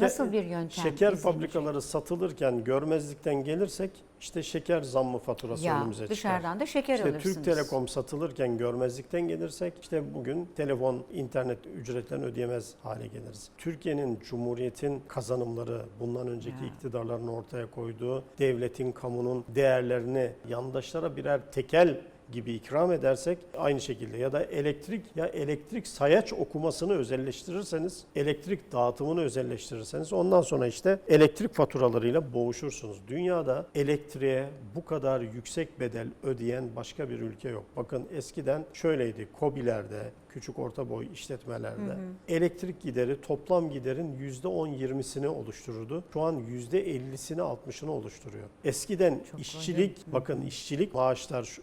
Nasıl bir yöntem Şeker izlenecek? fabrikaları satılırken görmezlikten gelirsek işte şeker zammı faturası Ya önümüze çıkar. dışarıdan da şeker İşte alırsınız. Türk Telekom satılırken görmezlikten gelirsek işte bugün telefon, internet ücretlerini ödeyemez hale geliriz. Türkiye'nin, Cumhuriyet'in kazanımları, bundan önceki Ya. iktidarların ortaya koyduğu devletin, kamunun değerlerini yandaşlara birer tekel gibi ikram edersek aynı şekilde ya da elektrik ya elektrik sayaç okumasını özelleştirirseniz elektrik dağıtımını özelleştirirseniz ondan sonra işte elektrik faturalarıyla boğuşursunuz. Dünyada elektriğe bu kadar yüksek bedel ödeyen başka bir ülke yok. Bakın eskiden şöyleydi. KOBİ'lerde, küçük orta boy işletmelerde elektrik gideri toplam giderin %10-20'sini oluştururdu. Şu an %50'sini 60'ını oluşturuyor. Eskiden Çok işçilik bakın işçilik maaşlar, şu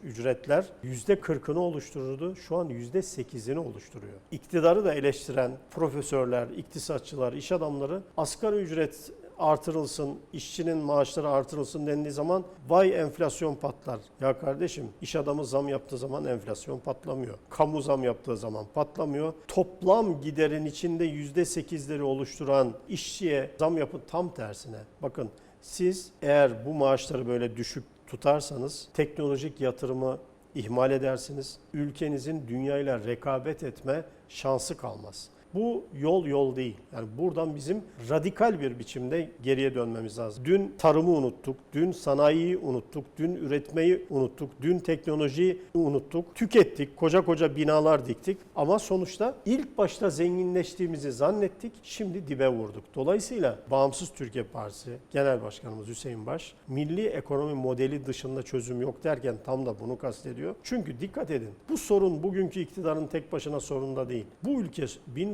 ücretler %40'ını oluştururdu. Şu an %8'ini oluşturuyor. İktidarı da eleştiren profesörler, iktisatçılar, iş adamları asgari ücret artırılsın, işçinin maaşları artırılsın dendiği zaman vay enflasyon patlar. Ya kardeşim iş adamı zam yaptığı zaman enflasyon patlamıyor. Kamu zam yaptığı zaman patlamıyor. Toplam giderin içinde %8'leri oluşturan işçiye zam yapın tam tersine. Bakın siz eğer bu maaşları böyle düşük tutarsanız teknolojik yatırımı ihmal edersiniz. Ülkenizin dünyayla rekabet etme şansı kalmaz. Bu yol yol değil. Yani buradan bizim radikal bir biçimde geriye dönmemiz lazım. Dün tarımı unuttuk, dün sanayiyi unuttuk, dün üretmeyi unuttuk, dün teknolojiyi unuttuk. Tükettik, koca koca binalar diktik ama sonuçta ilk başta zenginleştiğimizi zannettik, şimdi dibe vurduk. Dolayısıyla Bağımsız Türkiye Partisi Genel Başkanımız Hüseyin Baş, milli ekonomi modeli dışında çözüm yok derken tam da bunu kastediyor. Çünkü dikkat edin, bu sorun bugünkü iktidarın tek başına sorununda değil. Bu ülke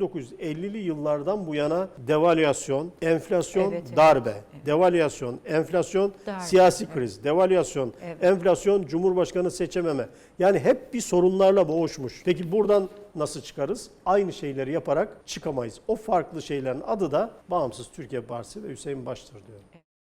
1950'li yıllardan bu yana devalüasyon, enflasyon, Evet, evet. darbe, devalüasyon, enflasyon, Darbe, siyasi evet. kriz, devalüasyon, Evet. enflasyon, cumhurbaşkanı seçememe. Yani hep bir sorunlarla boğuşmuş. Peki buradan nasıl çıkarız? Aynı şeyleri yaparak çıkamayız. O farklı şeylerin adı da Bağımsız Türkiye Partisi ve Hüseyin Baş'tır diyor.